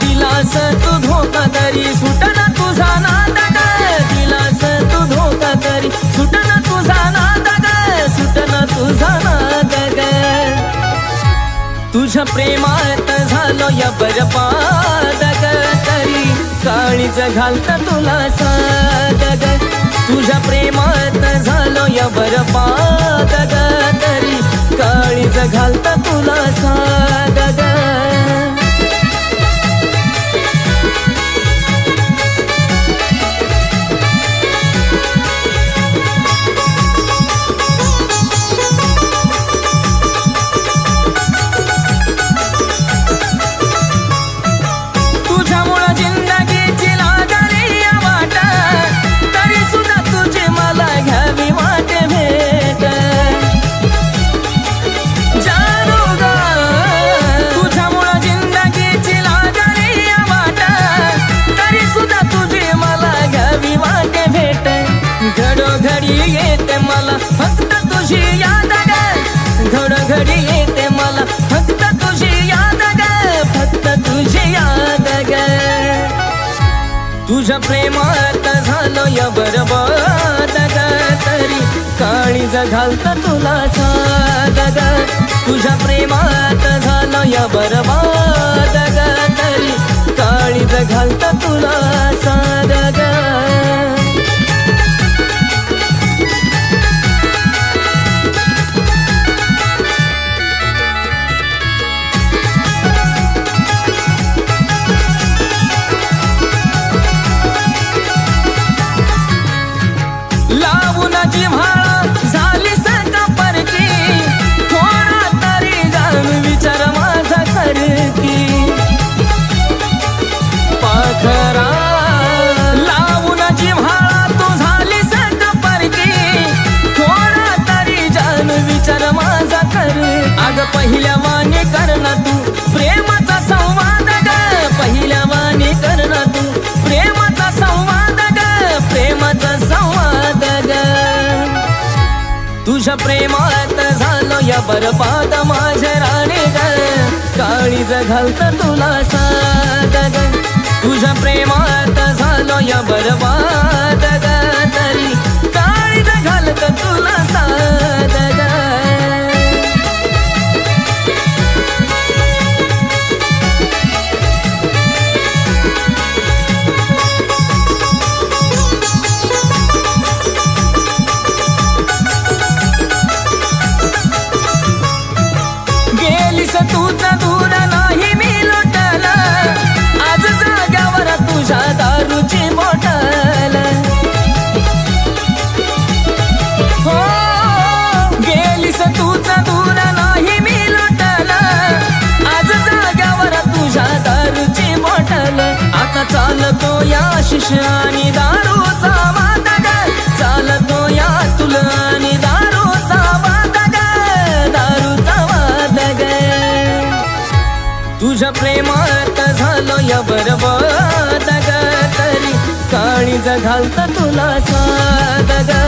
दिलास तू धोका तरी सुटना तुझा ना दिलास तू धोका तरी सुटना तुझा नाद ग सुटना तुझा नाद तुझ्या प्रेमात झालो या बरबाद तरी. काळीच घालत तुला सादग. तुझ्या प्रेमात झालो या बरबाद तरी. काळीच घालत तुला साद तुझ्या प्रेमात झालो या बरबाद तरी काळी घालत तुला साद तुझ्या प्रेमात झालो या बरबाद तरी काळी घालत तुला पहिल्या माने कर ना तू. प्रेमाचा संवाद ग पहिल्या माने कर ना तू. प्रेमाचा संवाद ग प्रेमाचा संवाद ग. तुझ्या प्रेमात झालो या बरबाद माझ्या राणे ग. काळीज घालत तुला साद ग. तुझ्या प्रेमात झालो या बरबाद या आणि दारूचा वाद ग चालतो या तुल आणि दारूचा वाद ग दारूचा वाद ग तुझ्या प्रेमात झालो या बरबाद ग तरी काळी घालत तुला साद ग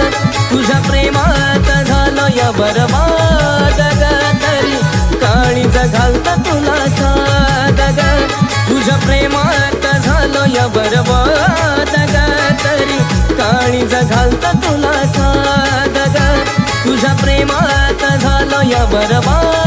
तुझ्या प्रेमात झालो या बरबाद ग तरी काळी घालत तुला साद ग तुझ्या प्रेमात झालो या बरबाद तुला